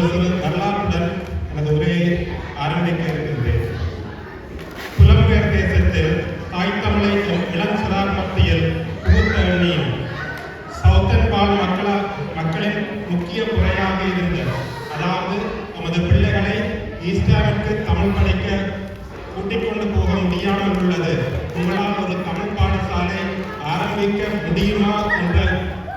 ஒரு சிறு வரலாற்றுடன் எனது உரையை ஆரம்பிக்க இருக்கின்றேன். புலம்பெயர் தேசத்தில் தாய் தமிழை இளம் சிறார் மத்தியில் புகுத்த சவுத்தன் பால் மக்களா மக்களின் முக்கிய குறையாக இருந்த அதாவது நமது பிள்ளைகளை ஈஸ்டாவிற்கு தமிழ் படிக்க கூட்டிக் கொண்டு போக முடியாமல் உள்ளது. உங்களால் ஒரு தமிழ் பாடசாலை ஆரம்பிக்க முடியுமா? என்ற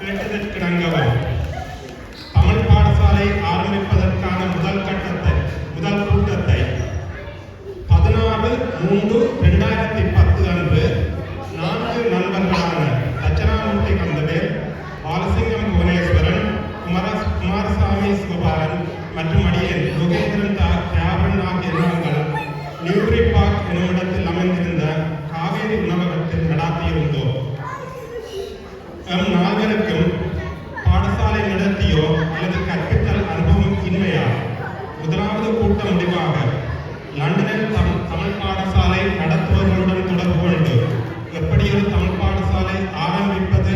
கேட்டதற்கிணங்கவும் தமிழ் பாடசாலை ஆரம்பிப்பதற்கான முதல் கட்டத்தை முதல் கூட்டத்தை பதினாறு மூன்று இரண்டாயிரத்தி பத்து அன்று நான்கு நண்பர்களான தச்சனாமூர்த்தி கந்தவேல் பாலசிங்கம் புவனேஸ்வரன் குமார குமாரசாமி சிவபாலன் மற்றும் அடியேன் யோகேந்திரன் தா- தியாகன் ஆகிய நிறுவனங்கள் நியூரி பார்க் எனும் அமைந்திருந்த காவேரி உணவகத்தில் நடாத்தியிருந்தோம். எம் நால்வருக்கும் நடத்தியோ அல்லது கற்பித்தல் அனுபவம் இன்மையா முதலாவது கூட்ட முடிவாக லண்டனில் தமிழ் தமிழ் பாடசாலை நடத்துவர்களுடன் தொடர்பு கொண்டு எப்படி ஒரு தமிழ் பாடசாலை ஆரம்பிப்பது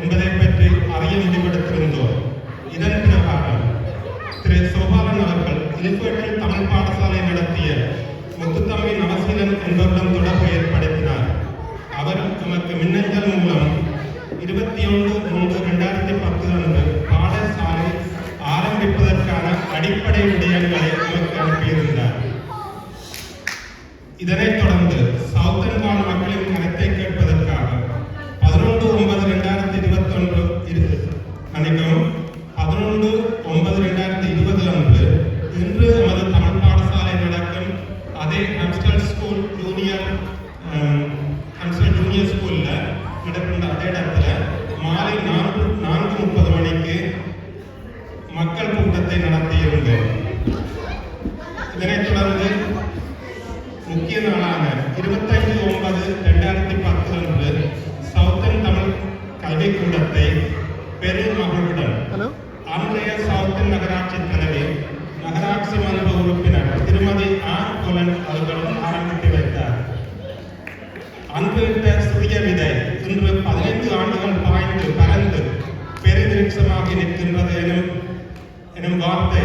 என்பதை பற்றி அறிய முடிவெடுத்திருந்தோம் இதன் பிரகாரம் திரு சோபாலன் அவர்கள் இனிப்பேட்டில் தமிழ் பாடசாலை நடத்திய முத்துத்தம்பி நவசீலன் என்பவருடன் தொடர்பு ஏற்படுத்தினார். அவர் நமக்கு மின்னஞ்சல் மூலம் இருபத்தி ஒன்று மூன்று ரெண்டாயிரத்தி பத்து அடிப்படை விடயங்களை நமக்கு அனுப்பியிருந்தார் இதனைத் தொடர்ந்து இதனைத் தொடர்ந்து முக்கிய நாளான இருபத்தைந்து ஒன்பது ரெண்டாயிரத்தி பத்து அன்று சவுத்தன் தமிழ் கல்விக்கூடத்தை பெருமகளுடன் ஹலோ அன்றைய சவுத்தன் நகராட்சி தலைவி நகராட்சி மன்ற உறுப்பினர் திருமதி ஆர் புலன் அவர்களும் ஆரம்பித்து வைத்தார் அன்று இட்ட சிறிய விதை இன்று பதினைந்து ஆண்டுகள் பாய்ந்து பறந்து பெருவிருட்சமாகி நிற்கின்றது எனும் எனும் வார்த்தை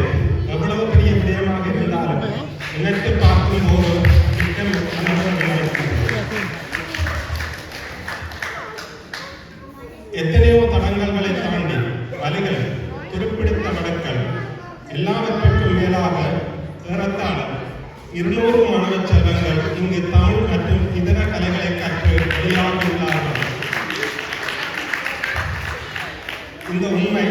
எவ்வளவு பெரிய விடயமாக இருந்தாலும் நினைத்து பார்க்கும் போது திட்டம் எத்தனையோ தடங்கல்களை தாண்டி வலிகள் துருப்பிடித்த வடக்கள் எல்லாவற்றிற்கும் மேலாக ஏறத்தாழ இருநூறு மாணவ செல்வங்கள் இங்கு தமிழ் மற்றும் இதர கலைகளை கற்று வெளியாகியுள்ளார்கள் இந்த உண்மை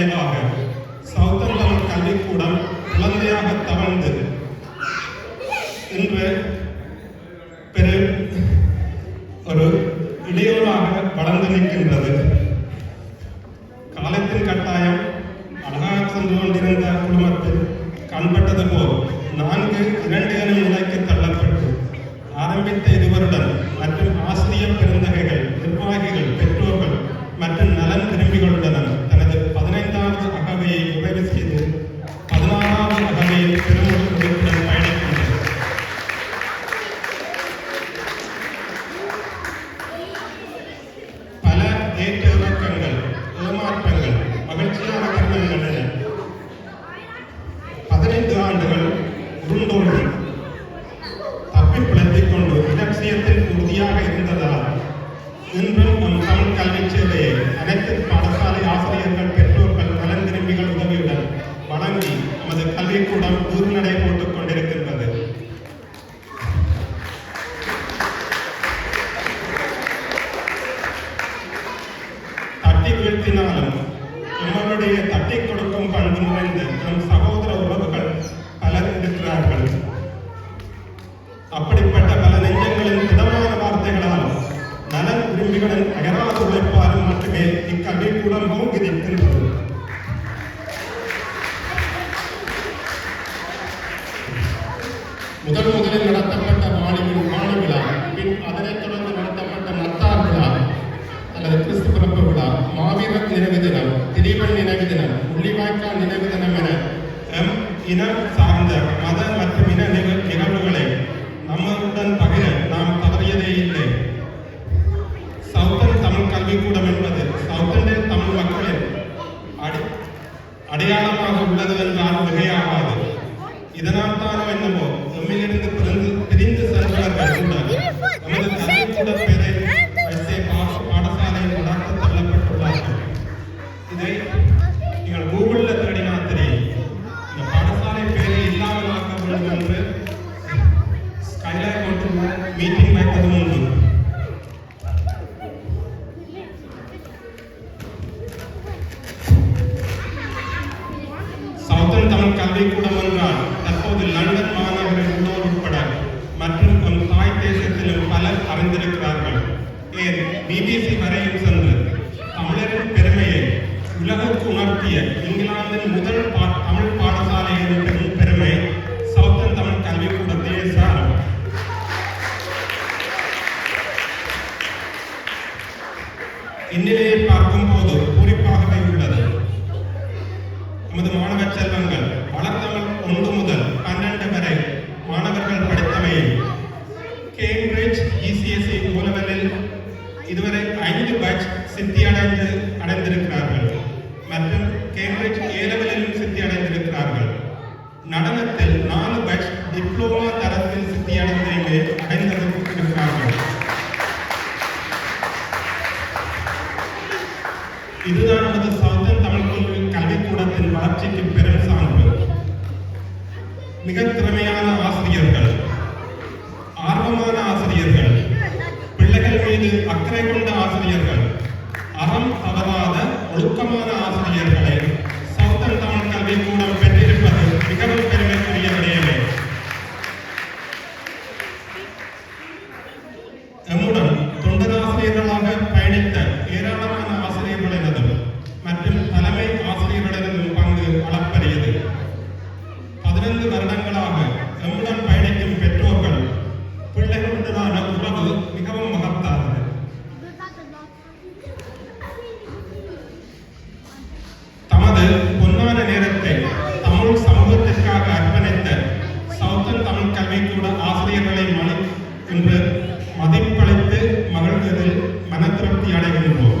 விளைவாக சவுத்தன் கல்விக்கூடம் குழந்தையாக தவழ்ந்து இன்று பெரு ஒரு இடையூறாக வளர்ந்து நிற்கின்றது. காலத்தின் கட்டாயம் அழகாக சென்று கொண்டிருந்த குடும்பத்தில் கண்பட்டது போல் நான்கு இரண்டு எனும் நிலைக்கு தள்ளப்பட்டு ஆரம்பித்த இருவருடன் மற்றும் ஆசிரியர் பெருந்தகைகள் நிர்வாகிகள் பெற்றோர்கள் மற்றும் நலன் விரும்பிகளுடன் தப்பி கொண்டு இலட்சியத்தில் உறுதியாக இருந்ததால் இன்றும் நம் தமிழ் கல்விச் சேவையை அனைத்து பாடசாலை ஆசிரியர்கள் பெற்றோர்கள் நலன் விரும்பிகள் உதவியுடன் வழங்கி நமது கல்விக்கூடம் ஊர்நடை போட்டுக் கொண்டிருக்கின்றது. தட்டி வீழ்த்தினாலும் நம்மளுடைய தட்டி நலன் விரும்பிகளின் அயராத உழைப்பாலும் மட்டுமே இக்கல்விக்கூடம் ஓங்கி நிற்கின்றது. முதன் முதலில் நடத்தப்பட்ட மாணவி மாணி விழா பின் அதனைத் தொடர்ந்து நடத்தப்பட்ட நத்தார் விழா அல்லது கிறிஸ்து பிறப்பு விழா மாவீரர் நினைவு தினம் திலீபன் நினைவு தினம் உள்ளிவாய்க்கால் நினைவு தினம் என எம் இனம் சார்ந்த மத மற்றும் இன நிக- நிகழ்வுகளை நம்முடன் பகிர நாம் தவறியதே இல்லை சவுத்தன் தமிழ் கல்விக்கூடம் என்பது சவுத்தன் தமிழ் மக்களின் அடி உள்ளது என்றால் மிகையாகாது. இதனால் தானோ என்னமோ நம்மிலிருந்து பிறந்து தெரிந்த சென்றவர்கள் கூட நமது கல்விக்கூட பெயரை வைத்தே பாடசாலையில் நடத்த தள்ளப்பட்டுள்ளார்கள். இதை நீங்கள் கூகுளில் தேடினா தெரியும். இந்த பாடசாலை பெயரை இல்லாமல் ஆக்க வேண்டும் என்று மற்றும் நம் தாய் தேசத்திலும் பலர் அறிந்திருக்கிறார்கள். ஏன்? பிபிசி வரையில் சென்று தமிழரின் பெருமையை உலகுக்கு உணர்த்திய இங்கிலாந்தின் முதல் பா- தமிழ் பாடசாலையின் பெரும் பெருமை சவுத்தன் தமிழ் கல்விக்கூடத்தையே சார். இந்நிலையை பார்க்கும்போது குறிப்பாகவே உள்ளது. நமது மாணவ செல்வங்கள் வளர்த்தமிழ் ஒன்று முதல் பன்னெண்டு வரை இதுவரை ஐந்து பேட்ச் சித்தி அடைந்து அடைந்திருக்கிறார்கள். மற்றும் கேம்பிரிட்ஜ் ஏலவலிலும் சித்தி அடைந்திருக்கிறார்கள். நடனத்தில் நாலு பேட்ச் டிப்ளோமா தரத்தில் சித்தி அடைந்து அடைந்திருக்கிறார்கள் இதுதான் நமது சவுத்தன் தமிழ் கல்விக்கூடத்தின் வளர்ச்சிக்கு பெரும் சான்று. மிக திறமையான ஆசிரியர்கள் ஆர்வமான ஆசிரியர்கள் பிள்ளைகள் மீது அக்கறை கொண்ட ஆசிரியர்கள் அறம் தவறாத ஒழுக்கமான ஆசிரியர்களை சவுத்தன் தமிழ் கல்விக்கூடம் பெற்றிருப்பது மிகவும் பெருமைக்குரிய விடயமே எம்முடன் தொண்டராசிரியர்களாக பயணித்த ஏராளமான ஆசிரியர்களினதும் மற்றும் தலைமை ஆசிரியர்களினதும் பங்கு அளப்பரியது. பதினைந்து வருடங்களாக எம்முடன் பயணிக்கும் பெற்றோர்கள் பிள்ளைகளுடனான உறவு மிகவும் கல்விக்கூட ஆசிரியர்களை மனி இன்று மதிப்பளித்து மகிழ்வதில் மனதிருப்தி அடைகின்றோம்.